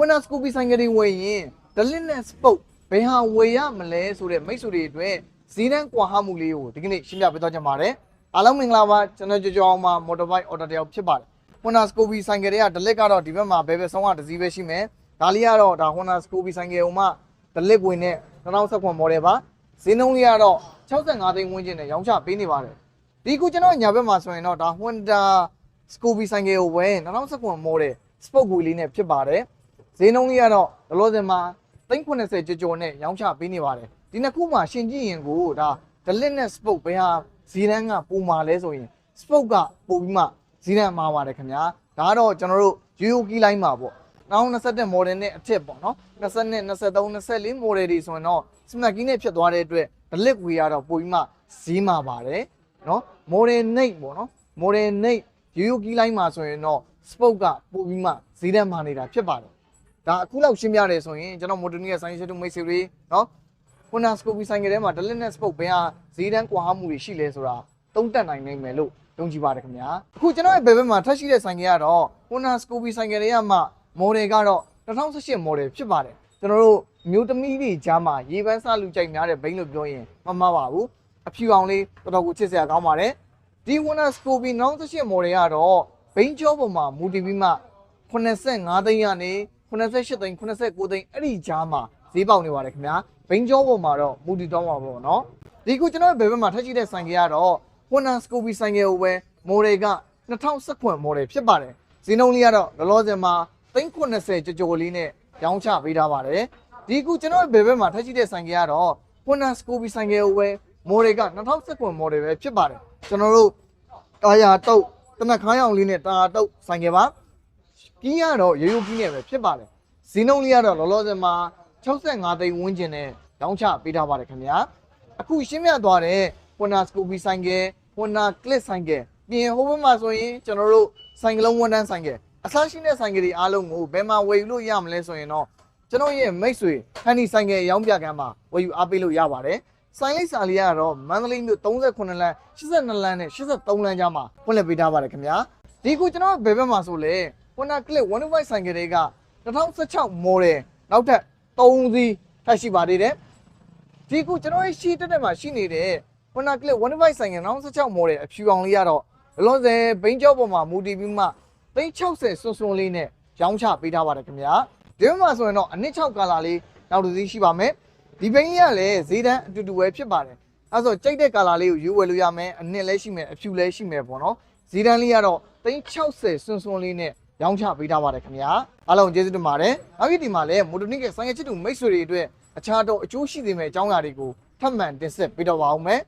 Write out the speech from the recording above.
Honda Scoopy ဆိုင်ကလေးဝယ်ရင်ဒလစ်နဲ့စပုတ်ဘယ်ဟာဝယ်ရမလဲဆိုတဲ့မိတ်ဆွေတွေအတွက်ဈေးတန်းကွာဟမှုလေးကိုဒီကနေ့ရှင်းပြပေးသွားကြပါမယ်အားလုံးမင်္ဂလာပါကျွန်တော်ကြော်ကြော်အောင်မှာ motorbike order တယောက်ဖြစ်ပါတယ် Honda Scoopy ဆိုင်ကလေးကဒလစ်ကတော့ဒီဘက်မှာဘယ်ဘက်ဆုံးကတစ်စီးပဲရှိမယ်ဒါလေးကတော့ဒါ Honda Scoopy ဆိုင်ကလေးဟိုမှဒလစ်ဝင်နဲ့2019 model ပါဈေးနှုန်းလေးကတော့65သိန်းဝန်းကျင်နဲ့ရောင်းချပေးနေပါတယ်ဒီခုကျွန်တော်ညာဘက်မှာဆိုရင်တော့ဒါ Honda Scoopy ဆိုင်ကလေးကိုဝယ်2019 model Spoke wheel လေးနဲ့ဖြစ်ပါတယ် ဈေးနှုန်းလေးကတော့ဒလောစင်မှာ390ကျော်ကျော်နဲ့ရောင်းချပေးနေပါတယ်ဒီနှစ်ခုမှာရှင်ကြည့်ရင်ကိုဒါဒလစ်နဲ့ Spoke ဘယ်ဟာဈေးတန်းကပုံမာလဲဆိုရင် Spoke ကပိုပြီးမှဈေးတန်းမှာပါတယ်ခင်ဗျာဒါကတော့ကျွန်တော်တို့ Yuki line မှာပေါ့နောက်21 model နဲ့အထက်ပေါ့နော်22 23 24 model တွေဆိုရင်တော့ smart key နဲ့ဖြစ်သွားတဲ့အတွက် delete ဝေရတော့ပိုပြီးမှဈေးမှာပါတယ်နော် model 8ပေါ့နော် model 8 Yuki line မှာဆိုရင်တော့ spoke ကပိုပြီးမှဈေးတန်းမှာနေတာဖြစ်ပါတယ် ဒါအခုလောက်ရှင်းပြတယ်ဆိုရင်ကျွန်တော် model ရဲ့ science တို့မိတ်ဆွေတွေနော် Honda Scoopy ဆိုင်ကထဲမှာ delete နဲ့ spoke ဘယ်ဟာဈေးတန်းကွာဟမှုတွေရှိလဲဆိုတာသုံးတက်နိုင်နိုင်မယ်လို့ယုံကြည်ပါတယ်ခင်ဗျာအခုကျွန်တော်ရဲ့ဘယ်ဘက်မှာထပ်ရှိတဲ့ဆိုင်ကကတော့ Honda Scoopy ဆိုင်ကတွေကမှ model ကတော့2018 model ဖြစ်ပါတယ်ကျွန်တော်တို့မျိုးသမီးတွေကြားမှာရေပန်းစားလူကြိုက်များတဲ့ဘိန်းလို့ပြောရင်မမှားပါဘူးအဖြူအောင်လေးတော်တော်ကိုချစ်စရာကောင်းပါတယ်ဒီ Honda Scoopy 2018 model ကတော့ဘိန်းကျောပေါ်မှာမူတည်ပြီးမှ85သိန်းကနေ 88သိန်း89သိန်းအဲ့ဒီကြားမှာဈေးပေါက်နေပါတယ်ခင်ဗျာဘိန်းကျောပေါ်မှာတော့မူတည်တော့မှာပေါ့နော်ဒီခုကျွန်တော်ဘယ်ဘက်မှာထပ်ကြည့်တဲ့ဆိုင်ကကတော့ Honda Scoopy ဆိုင်ကကိုပဲ model က2019 model ဖြစ်ပါတယ်ဈေးနှုန်းလေးကတော့လောလောဆယ်မှာ390ကြော်ကြော်လေးနဲ့ရောင်းချပေးထားပါတယ်ဒီခုကျွန်တော်ဘယ်ဘက်မှာထပ်ကြည့်တဲ့ဆိုင်ကကတော့ Honda Scoopy ဆိုင်ကကိုပဲ model က2019 model ပဲဖြစ်ပါတယ်ကျွန်တော်တို့တာယာတုတ်တနက်ခါးရောင်လေးနဲ့တာယာတုတ်ဆိုင်ကပါ ကီးကတော့ရိုးရိုးကီးနဲ့ပဲဖြစ်ပါတယ်ဈေးနှုန်းလေးကတော့လောလောဆယ်မှာ65သိန်းဝန်းကျင်နဲ့ရောင်းချပေးထားပါတယ်ခင်ဗျာအခုရှင်းပြသွားတဲ့ Honda Scoopy ဆိုင်ကယ် Honda Click ဆိုင်ကယ်ပြင်ဟိုဘက်မှာဆိုရင်ကျွန်တော်တို့ဆိုင်ကလုံးဝန်တန်းဆိုင်ကယ်အစားရှိတဲ့ဆိုင်ကယ်တွေအားလုံးကိုဘယ်မှာဝယ်ယူလို့ရမလဲဆိုရင်တော့ကျွန်တော်ရဲ့မိတ်ဆွေဟန်နီဆိုင်ကယ်ရောင်းပြကမ်းမှာဝယ်ယူအားပေးလို့ရပါတယ်ဆိုင်လိပ်စာလေးကတော့မန္တလေးမြို့38လမ်း82လမ်းနဲ့83လမ်းကြားမှာဖွင့်လှစ်ပေးထားပါတယ်ခင်ဗျာဒီခုကျွန်တော်ဘယ်ဘက်မှာဆိုလဲ Honda Click 105ဆိုင်ကလေးက2016 model နောက်ထပ်3စီးထပ်ရှိပါသေးတယ်ဒီခုကျွန်တော်ရဲ့ရှီတက်တက်မှာရှိနေတဲ့ Honda Click 105ဆိုင်က2016 model အဖြူအောင်လေးကတော့ဘလုံးစဲဘိန်းကျောပေါ်မှာမူတည်ပြီးမှ360စွန်းစွန်းလေးနဲ့ရောင်းချပေးထားပါတယ်ခင်ဗျာဒီမှာဆိုရင်တော့အနစ်6ကာလာလေးနောက်တစ်စီးရှိပါမယ်ဒီဘိန်းကြီးကလည်းဈေးတန်းအတူတူပဲဖြစ်ပါတယ်အဲဆိုကြိုက်တဲ့ကာလာလေးကိုယူဝယ်လို့ရမယ်အနစ်လည်းရှိမယ်အဖြူလည်းရှိမယ်ပေါ့နော်ဈေးတန်းလေးကတော့360စွန်းစွန်းလေးနဲ့ ရောင်းချပေးထားပါတယ်ခင်ဗျာအားလုံးကျေးဇူးတင်ပါတယ်နောက်ပြီးဒီမှာလည်းမိုတိုနစ်ရဲ့ဆိုင်ရချစ်တူမိတ်ဆွေတွေအတွက်အခြားတော့အကျိုးရှိစေမယ့်အကြောင်းအရာတွေကိုထပ်မံတင်ဆက်ပေးတော့ပါအောင်မယ်